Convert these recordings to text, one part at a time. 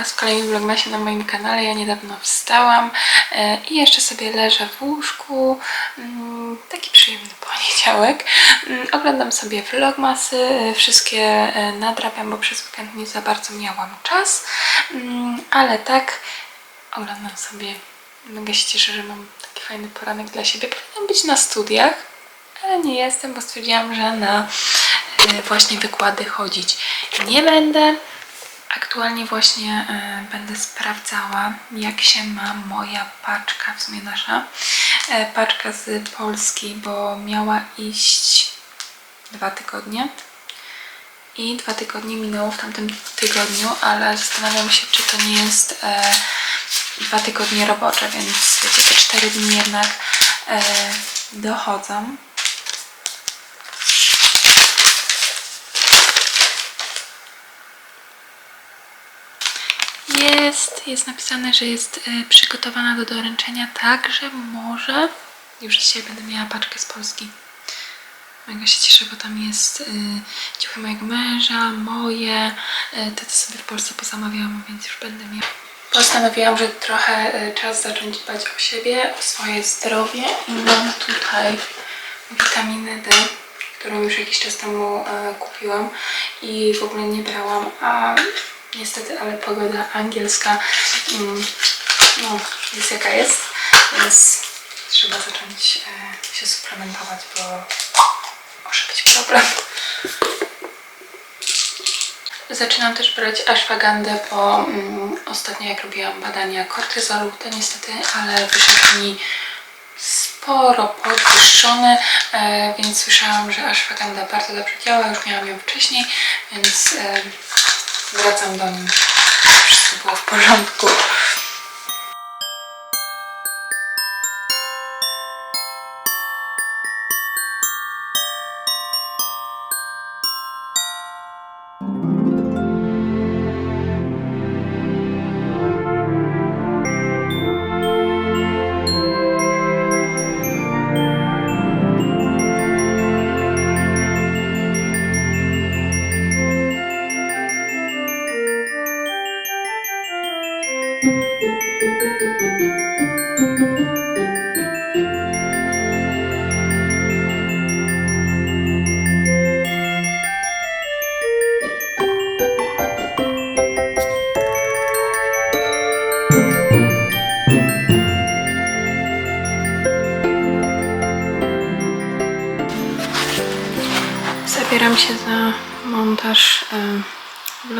Witam w kolejnym vlogmasie na moim kanale. Ja niedawno wstałam e, i jeszcze sobie leżę w łóżku. Mm, Taki przyjemny poniedziałek. Mm, Oglądam sobie vlogmasy, e, wszystkie e, nadrabiam, bo przez weekend nie za bardzo miałam czas. Mm, Ale tak oglądam sobie. Mega się cieszę, że mam taki fajny poranek dla siebie. Powinnam być na studiach, ale nie jestem, bo stwierdziłam, że na właśnie wykłady chodzić nie będę. Aktualnie właśnie e, będę sprawdzała, jak się ma moja paczka, w sumie nasza e, paczka z Polski, bo miała iść dwa tygodnie. I dwa tygodnie minęło w tamtym tygodniu, ale zastanawiam się, czy to nie jest e, dwa tygodnie robocze, więc wiecie, te cztery dni jednak dochodzą. Jest, jest napisane, że jest e, przygotowana do doręczenia, także może już dzisiaj będę miała paczkę z Polski. Mega się cieszę, bo tam jest y, ciuchy mojego męża, moje, y, te co sobie w Polsce pozamawiałam, więc już będę miała. Postanowiłam, że trochę y, czas zacząć dbać o siebie, o swoje zdrowie i mam tutaj witaminę D, którą już jakiś czas temu e, kupiłam i w ogóle nie brałam, a niestety, ale pogoda angielska mm, no, jest jaka jest, więc trzeba zacząć e, się suplementować, bo może być problem. Zaczynam też brać ashwagandę, bo mm, ostatnio jak robiłam badania kortyzolu, to niestety, ale wyszedł mi sporo podwyższony, e, więc słyszałam, że ashwaganda bardzo dobrze działa, już miałam ją wcześniej, więc e, wracam do niej. Wszystko było w porządku.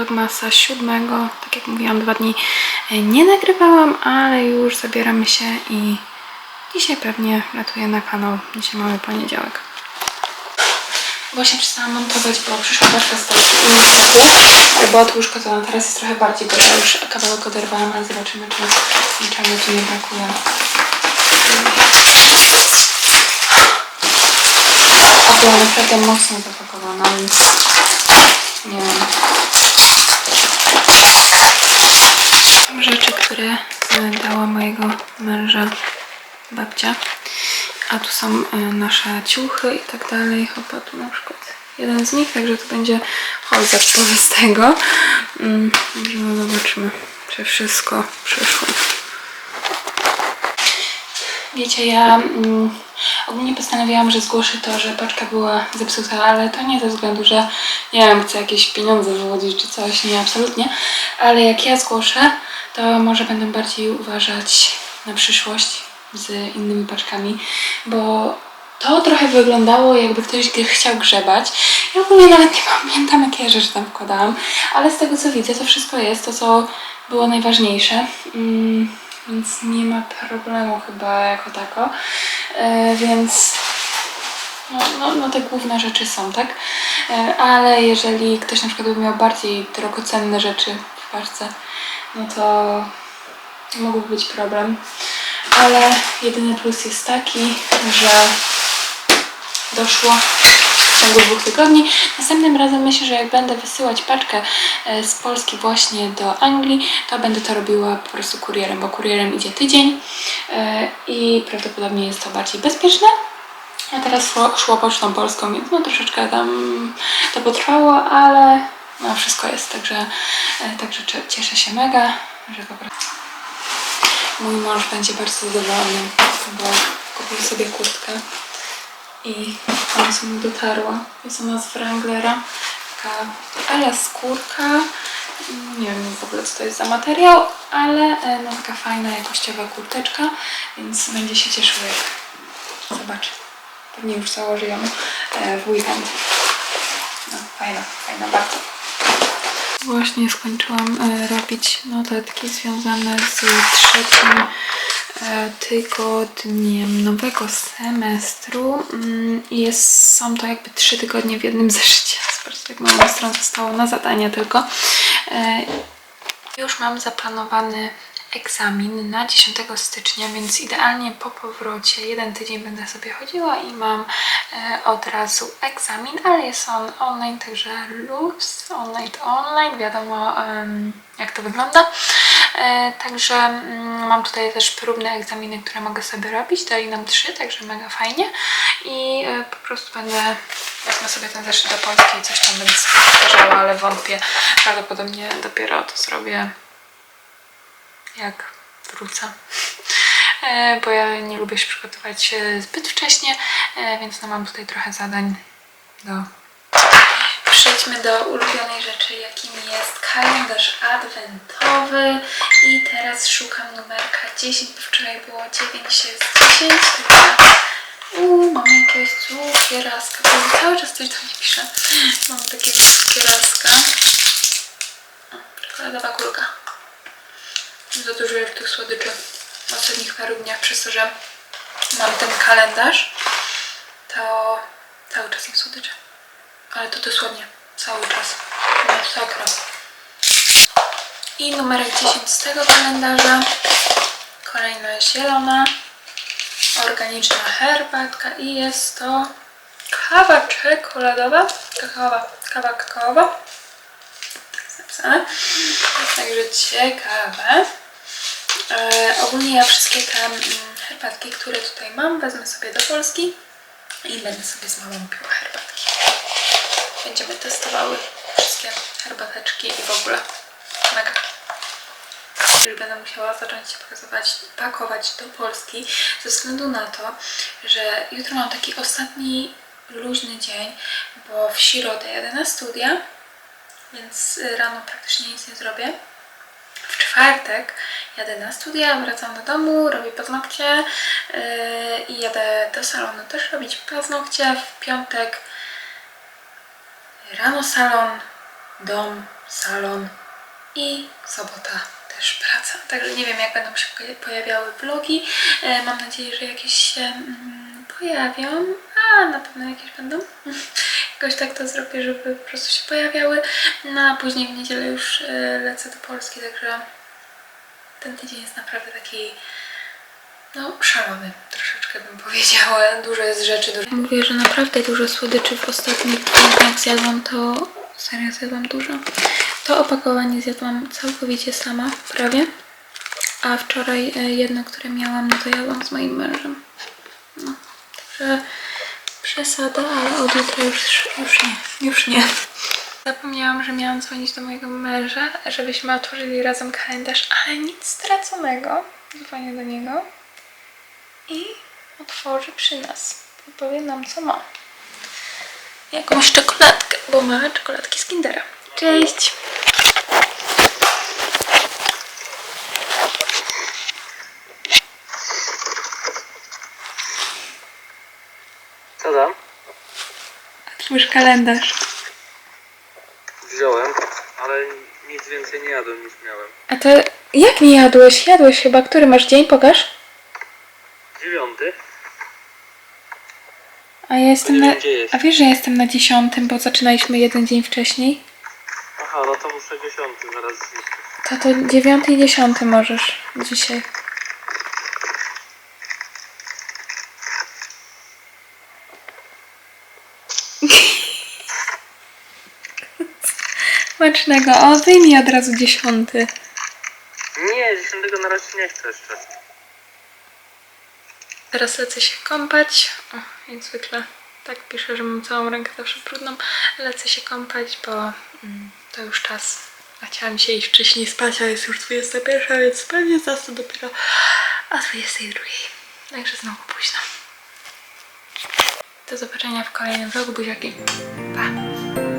Vlogmasa siódmego. Tak jak mówiłam, dwa dni e, nie nagrywałam, ale już zabieramy się i dzisiaj pewnie latuję na kanał. Dzisiaj mamy poniedziałek. Właśnie przestałam montować, bo przyszła paczka z niestety, bo łóżka to teraz jest trochę bardziej, bo ja już kawałek oderwałam, ale zobaczymy, czy niczego tu nie brakuje. A była naprawdę mocno zapakowana, więc nie wiem. Są rzeczy, które e, dała mojego babcia. A tu są e, nasze ciuchy i tak dalej. Chopa tu na przykład jeden z nich, także to będzie zakupy z tego. No zobaczymy, czy wszystko przyszło. Wiecie, ja mm, ogólnie postanowiłam, że zgłoszę to, że paczka była zepsuta, ale to nie ze względu, że nie wiem, chcę jakieś pieniądze wyłodzić czy coś, nie, absolutnie. Ale jak ja zgłoszę, to może będę bardziej uważać na przyszłość z innymi paczkami, bo to trochę wyglądało, jakby ktoś chciał grzebać. Ja ogólnie nawet nie pamiętam, jakie ja rzeczy tam wkładałam, ale z tego co widzę, to wszystko jest to, co było najważniejsze. Mm, więc nie ma problemu chyba jako tako. E, więc no, no, no te główne rzeczy są, tak? E, ale jeżeli ktoś na przykład by miał bardziej drogocenne rzeczy w paczce, no to mógłby być problem. Ale jedyny plus jest taki, że doszło w ciągu dwóch tygodni. Następnym razem myślę, że jak będę wysyłać paczkę e, z Polski właśnie do Anglii, to będę to robiła po prostu kurierem, bo kurierem idzie tydzień e, i prawdopodobnie jest to bardziej bezpieczne. A teraz szło, szło pocztą polską, więc no troszeczkę tam to potrwało, ale no wszystko jest, także, e, także cieszę się mega, że po prostu mój mąż będzie bardzo zadowolony, bo kupił sobie kurtkę i w końcu mu dotarła. Jest ona z Wranglera, taka ale skórka, nie wiem w ogóle co to jest za materiał, ale e, no taka fajna, jakościowa kurteczka, więc będzie się cieszył jak zobaczy. Pewnie już założy ją e, w weekend. No, fajna, fajna bardzo. Właśnie skończyłam e, robić notatki związane z trzecim e, tygodniem nowego semestru. Mm, Jest, są to jakby trzy tygodnie w jednym zeszycie. Zobaczcie, jak mało stron zostało na zadania tylko. E, już mam zaplanowany egzamin na 10 stycznia, więc idealnie po powrocie jeden tydzień będę sobie chodziła i mam e, od razu egzamin, ale jest on online, także luz, online to online, wiadomo jak to wygląda. E, także mm, mam tutaj też próbne egzaminy, które mogę sobie robić, dali nam trzy, także mega fajnie i e, po prostu będę wezmę sobie ten zeszyt do Polski i coś tam będę sobie powtarzała, ale wątpię, prawdopodobnie dopiero to zrobię jak wrócę. E, Bo ja nie lubię się przygotować e, zbyt wcześnie, e, więc no mam tutaj trochę zadań do. Przejdźmy do ulubionej rzeczy, jakim jest kalendarz adwentowy. I teraz szukam numerka 10, bo wczoraj było 9 jest 10. Także uuu, mamy jakiegoś cukieraska, bo cały czas coś do mnie pisze. Mam takiego cukieraska. Czekoladowa kulka. Za dużo już tych słodyczy w ostatnich paru dniach, przez to, że mam ten kalendarz, to cały czas jem słodycze. Ale to dosłownie cały czas. Masakra. I numerek 10 z tego kalendarza. Kolejna zielona, organiczna herbatka i jest to kawa czekoladowa, kakaowa, kawa kakaowa. Tak jest napisane. Także ciekawe. E, ogólnie ja wszystkie te mm, herbatki, które tutaj mam, wezmę sobie do Polski i będę sobie z mamą piła herbatki. Będziemy testowały wszystkie herbateczki i w ogóle mega. Już będę musiała zacząć się pokazywać, pakować do Polski ze względu na to, że jutro mam taki ostatni luźny dzień, bo w środę jadę na studia, więc rano praktycznie nic nie zrobię. Czwartek jadę na studia, wracam do domu, robię paznokcie yy, i jadę do salonu też robić paznokcie. W piątek rano salon, dom, salon i sobota też praca. Także nie wiem jak będą się poja- pojawiały vlogi. Yy, mam nadzieję, że jakieś się mm, pojawią, a na pewno jakieś będą. Jakoś tak to zrobię, żeby po prostu się pojawiały. No a później w niedzielę już e, lecę do Polski, także ten tydzień jest naprawdę taki no szalony troszeczkę bym powiedziała. Dużo jest rzeczy. Dużo... Mówię, że naprawdę dużo słodyczy w ostatnich dniach zjadłam, to serio zjadłam dużo. To opakowanie zjadłam całkowicie sama, prawie. A wczoraj e, jedno, które miałam, no to jadłam z moim mężem. No, także przesada, ale od jutra już, już nie, już nie. Zapomniałam, że miałam dzwonić do mojego męża, żebyśmy otworzyli razem kalendarz, ale nic straconego. Dzwonię do niego i otworzy przy nas. I powie nam, co ma. Jakąś czekoladkę, bo ma czekoladki z Kindera. Cześć! Co tam? Otwórz kalendarz. Ale nic więcej nie jadłem niż miałem. A to jak nie jadłeś? Jadłeś chyba. Który masz dzień? Pokaż. Dziewiąty? A ja jestem na... gdzie jest. A wiesz, że ja jestem na dziesiątym, bo zaczynaliśmy jeden dzień wcześniej? Aha, no to muszę dziesiąty zaraz zniszczyć. To to dziewiąty i dziesiąty możesz dzisiaj. Smacznego. O, wyjmij od razu dziesiąty. Nie, dziesiątego na razie nie chcę jeszcze. Teraz lecę się kąpać. O, jak zwykle tak piszę, że mam całą rękę zawsze brudną. Lecę się kąpać, bo mm, to już czas. A chciałam się iść wcześniej spać, a jest już 21, więc pewnie zasnę dopiero o 22. Także znowu późno. Do zobaczenia w kolejnym vlogu. Buziaki. Pa!